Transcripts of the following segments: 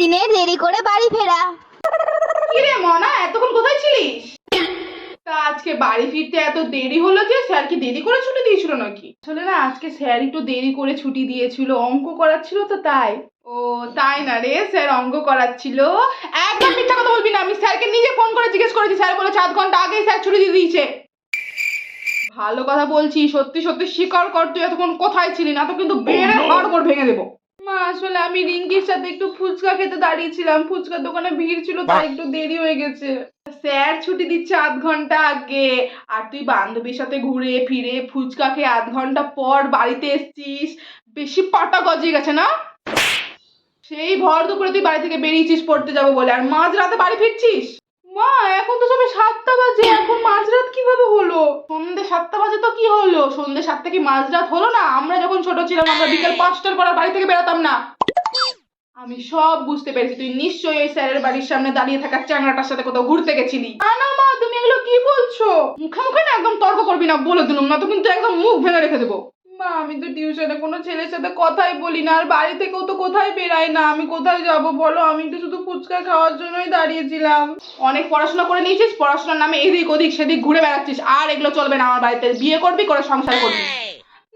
দিনে দেরি করে বাড়ি ফেরা। কিরে মনা, এতক্ষণ কোথায় ছিলিস? তা আজকে বাড়ি ফিরতে এত দেরি হলো যে স্যার কি দেরি করে ছুটি দিয়েছিল নাকি? আসলে না, আজকে স্যার একটু দেরি করে ছুটি দিয়েছিল, অঙ্ক করাচ্ছিল তো তাই। ও, তাই না রে, স্যার অঙ্ক করাচ্ছিল? একদম মিথ্যা কথা বলবি না, আমি স্যারকে নিজে ফোন করে জিজ্ঞেস করেছি, স্যার বলেছে আধ ঘণ্টা আগেই স্যার ছুটি দিয়ে দিয়েছে। ভালো কথা বলছি, সত্যি সত্যি স্বীকার কর, তুই এতক্ষণ কোথায় ছিলি না, তো কিন্তু বেড়ে হাড় ভেঙে দেবো। মা আসলে আমি রিঙ্কির সাথে একটু ফুচকা খেতে দাঁড়িয়েছিলাম। ফুচকার দোকানে ভিড় ছিল তাই একটু দেরি হয়ে গেছে। স্যার ছুটি দিচ্ছে আধ ঘণ্টা আগে। আর তুই বান্ধবীর সাথে ঘুরে ফিরে ফুচকা খেয়ে আধ ঘণ্টা পর বাড়িতে এসছিস। বেশি পাটা গজিয়ে গেছে না? সেই ভর দুপুরে তুই বাড়ি থেকে বেরিয়েছিস পড়তে যাব বলে। আর মাঝ রাতে বাড়ি ফিরছিস? মা এখন তো সবে সাতটা বাজে এখন মাঝরাত কীভাবে হলো সন্ধ্যে সাতটা বাজে তো কি হলো? সন্ধ্যে সাতটা কি মাঝরাত হলো না? আমরা যখন ছোট ছিলাম, আমরা বিকেল পাঁচটার পর বাড়ি থেকে বেরোতাম না। আমি সব বুঝতে পেরেছি। তুই নিশ্চয়ই ওই স্যারের বাড়ির সামনে দাঁড়িয়ে থাকা চ্যাংড়াটার সাথে কোথাও ঘুরতে গেছিলি। না না, মা, তুমি এগুলো কি বলছো? মুখে মুখে না একদম তর্ক করবি না, বলে দিলাম, না তো কিন্তু একদম মুখ ভেঙে রেখে দেবো। মা আমি তো টিউশনে কোনো ছেলের সাথে কথাই বলি না। আর বাড়ি থেকেও তো কোথায় বেরাই না? আমি কোথায় যাব বলো? আমি তো শুধু ফুচকা খাওয়ার জন্যই দাঁড়িয়েছিলাম। অনেক পড়াশোনা করে নিয়েছিস? পড়াশোনার নামে এদিক ওদিক সেদিক ঘুরে বেড়াচ্ছিস। আর এগুলো চলবে না আমার বাড়িতে। বিয়ে করবি করে সংসার করবি।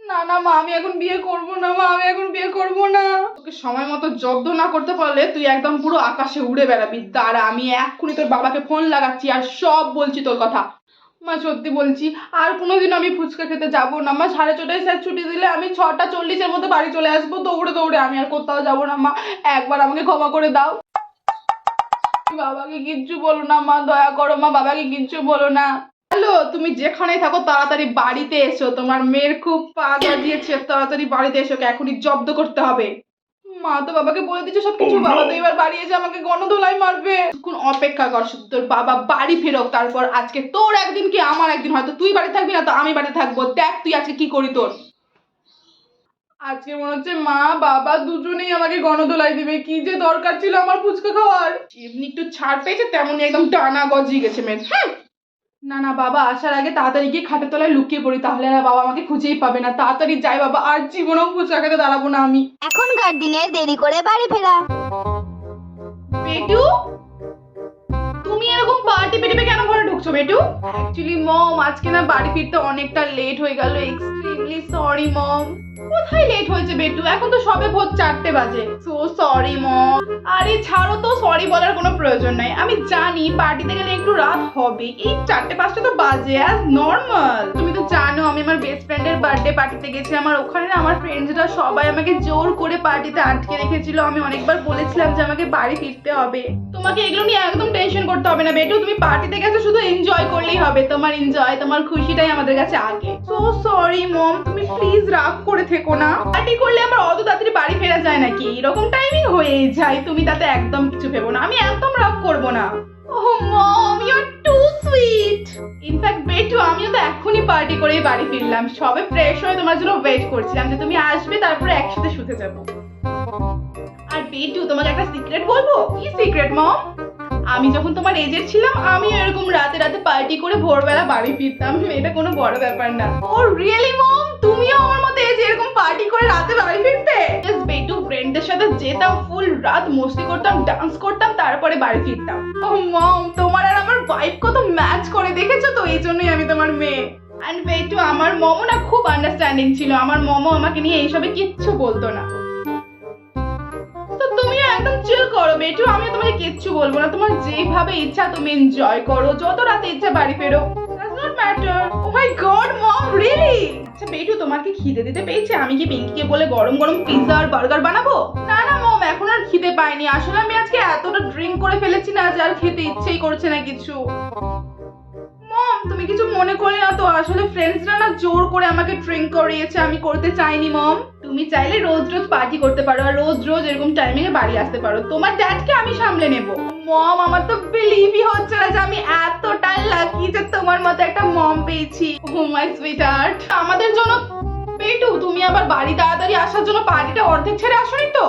না না মা আমি এখন বিয়ে করব না মা আমি এখন বিয়ে করব না। তোকে সময় মতো জব্দ না করতে পারলে তুই একদম পুরো আকাশে উড়ে বেড়াবি। দাঁড়া আমি এক্ষুনি তোর বাবাকে ফোন লাগাচ্ছি আর সব বলছি তোর কথা। মা, সত্যি বলছি, আর কোনোদিন আমি ফুচকা খেতে যাব না। মা, সাড়ে ছটায় স্যার ছুটি দিলে আমি ছটা চল্লিশের মধ্যে বাড়ি চলে আসব, দৌড়ে দৌড়ে। আমি আর কোথাও যাব না, মা। একবার আমাকে ক্ষমা করে দাও। বাবাকে কিচ্ছু বলো না, মা, দয়া করো মা, বাবাকে কিচ্ছু বলো না। হ্যালো, তুমি যেখানে থাকো, তাড়াতাড়ি বাড়িতে এসো। তোমার মেয়ের খুব পা গজিয়েছে, তাড়াতাড়ি বাড়িতে এসো এখনই জব্দ করতে হবে। মা তো বাবাকে বলে দিচ্ছে সবকিছু। বাবা তো এবার বাড়ি এসে আমাকে গণধোলাই মারবে। কোন অপেক্ষা কর শুধু তোর বাবা বাড়ি ফেরোক তারপর আজকে তোর একদিন কি আমার একদিন হয়তো তুই বাড়ি থাকবি না তো আমি বাড়ি থাকব। দেখ তুই আজকে কি করি তোর। আজকে মনে হচ্ছে মা বাবা দুজনেই আমাকে গণদোলাই দিবে। কি যে দরকার ছিল আমার ফুচকা খাওয়ার। এমনি একটু ছাড় পেয়েছে তেমনই একদম ডানা গজিয়ে গেছে মেয়ে হ্যাঁ? না না বাবা আসার আগে তাড়াতাড়ি গিয়ে খাটের তলায় লুকিয়ে পড়ি তাহলে আর বাবা আমাকে খুঁজেই পাবে না। তাড়াতাড়ি যাই বাবা আর জীবনেও ফুচকা খেতে দাঁড়াবো না আমি। এখনকার দিনে দেরি করে বাড়ি ফেরা। বেটু তুমি এরকম পার্টি পেটে কেন ঘরে ঢুকছো বেটু? অ্যাকচুয়ালি মম আজকে না বাড়ি ফিরতে অনেকটা লেট হয়ে গেল। এক্সট্রিমলি সরি মম কোথায় লেট হয়েছে বেটু? এখন তো সবে ভোর চারটে বাজে। সো সরি মম আরে ছাড়ো তো সরি বলার কোনো প্রয়োজন নাই। আমি জানি পার্টিতে গেলে একটু রাত হবে। এই চারটে পাঁচটা তো বাজে অ্যাজ নর্মাল তুমি তো জানো আমি আমার বেস্ট ফ্রেন্ডের বার্থডে পার্টিতে গেছি। আমার ওখানে আমার ফ্রেন্ডসরা সবাই আমাকে জোর করে পার্টিতে আটকে রেখেছিল। আমি অনেকবার বলেছিলাম যে আমাকে বাড়ি ফিরতে হবে। তোমাকে এগুলো নিয়ে একদম টেনশন করতে হবে না, বেটু। তুমি পার্টিতে গেছো, শুধু এনজয় করলেই হবে। তোমার এনজয় তোমার খুশিটাই আমাদের কাছে আগে। সো সরি মম তুমি প্লিজ রাগ করে থেকো না। পার্টি করলে আমার অত তাড়াতাড়ি বাড়ি ফেরা যায় নাকি? এরকম টাইমিং হয়েই যায়, তুমি তাতে একদম কিছু ভেবো না। আমি একদম রাগ করব না। ওহ mom you are too sweet in fact বেটু, আমিও তো এখনই পার্টি করেই বাড়ি ফিরলাম। সবে ফ্রেশ হয়ে তোমার জন্য ওয়েট করছিলাম যে তুমি আসবে, তারপরে একসাথে শুতে যাব। বেটু তোমাকে একটা সিক্রেট বলব? কি সিক্রেট মম? আমি যখন তোমার এজের ছিলাম, আমি এরকম রাতে রাতে পার্টি করে ভোরবেলা বাড়ি ফিরতাম। এটা কোনো বড় ব্যাপার না। Oh really mom? তুমিও আমার মতো এজে এরকম পার্টি করে রাতে বাড়ি ফিরতে? জাস্ট বেটু ফ্রেন্ডদের সাথে যেতাম ফুল রাত মস্তি করতাম ডান্স করতাম, তারপরে বাড়ি ফিরতাম। ও, মম, তোমার আর আমার ভাইব কত ম্যাচ করে দেখেছ তো? এই জন্যই আমি তোমার মেয়ে। অ্যান্ড বেটু, আমার মমও না খুব আন্ডারস্ট্যান্ডিং ছিল। আমার মমও আমাকে নিয়ে এইসবে কিচ্ছু বলতো না। চিল করো আমি তোমাকে কিচ্ছু বলব না। তোমার যেভাবে ইচ্ছা তুমি এনজয় করো। যত রাতে ইচ্ছা বাড়ি ফেরো। রিয়েলি আচ্ছা তোমার গরম গরম পিৎজা বার্গার বানাবো? না না মম এখন আর খিদে পাইনি। আসলে আমি আজকে এতটা ড্রিঙ্ক করে ফেলেছি না যে আর খেতে ইচ্ছেই করছে না কিছু। মম তুমি কিছু মনে না তো? আসলে ফ্রেন্ডসরা না জোর করে আমাকে ড্রিঙ্ক করিয়েছে। আমি করতে চাইনি মম তুমি চাইলে রোজ রোজ পার্টি করতে পারো আর রোজ রোজ এরকম টাইমিং এ বাড়ি আসতে পারো। তোমার ড্যাডকে আমি সামলে নেব। মম আমার তো বিলিভই হচ্ছে না যে আমি এতটা লাকি যে তোমার মতো একটা মম পেয়েছি। ও মাই সুইটহার্ট আমাদের জন্য পেটু, তুমি আবার বাড়ি তাড়াতাড়ি আসার জন্য পার্টিটা অর্ধেক ছেড়ে আসোনি তো?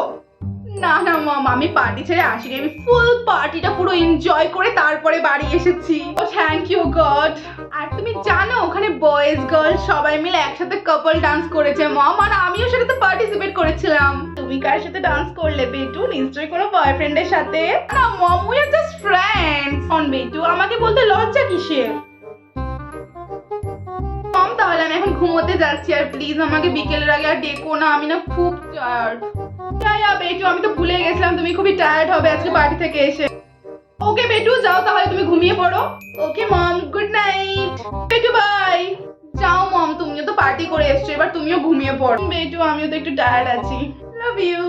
না না মম আমি পার্টি ছেড়ে আসিনি। আমি ফুল পার্টিটা পুরো এনজয় করে তারপরে বাড়ি এসেছি। ও থ্যাংক ইউ গড আর তুমি বয়েজ গার্ল সবাই মিলে একসাথে কাপল ডান্স করেছে মম আর আমিও সেটাতে পার্টিসিপেট করেছিলাম। তুমি কার সাথে ডান্স করলে, বেটু? নিশ্চয়ই কোনো বয়ফ্রেন্ডের সাথে? না mom we are just friends on বেটু, আমাকে বলতে লজ্জা কিসের? মম তাহলে আমি এখন ঘুমোতে যাচ্ছি, আর প্লিজ আমাকে বিকেলের আগে আর ডেকো না, আমি না খুব টায়ার্ড বেটু, আমি তো ভুলে গেছিলাম, তুমি খুবই টায়ার্ড হবে আজকে বাড়ি থেকে এসে। ওকে বেটু, যাও তাহলে তুমি ঘুমিয়ে পড়ো। ওকে মম গুড নাইট বেটু বাই পার্টি করে এসছো, এবার তুমিও ঘুমিয়ে পড়ো। বেটু আমিও তো একটু টায়ার্ড আছি। Love you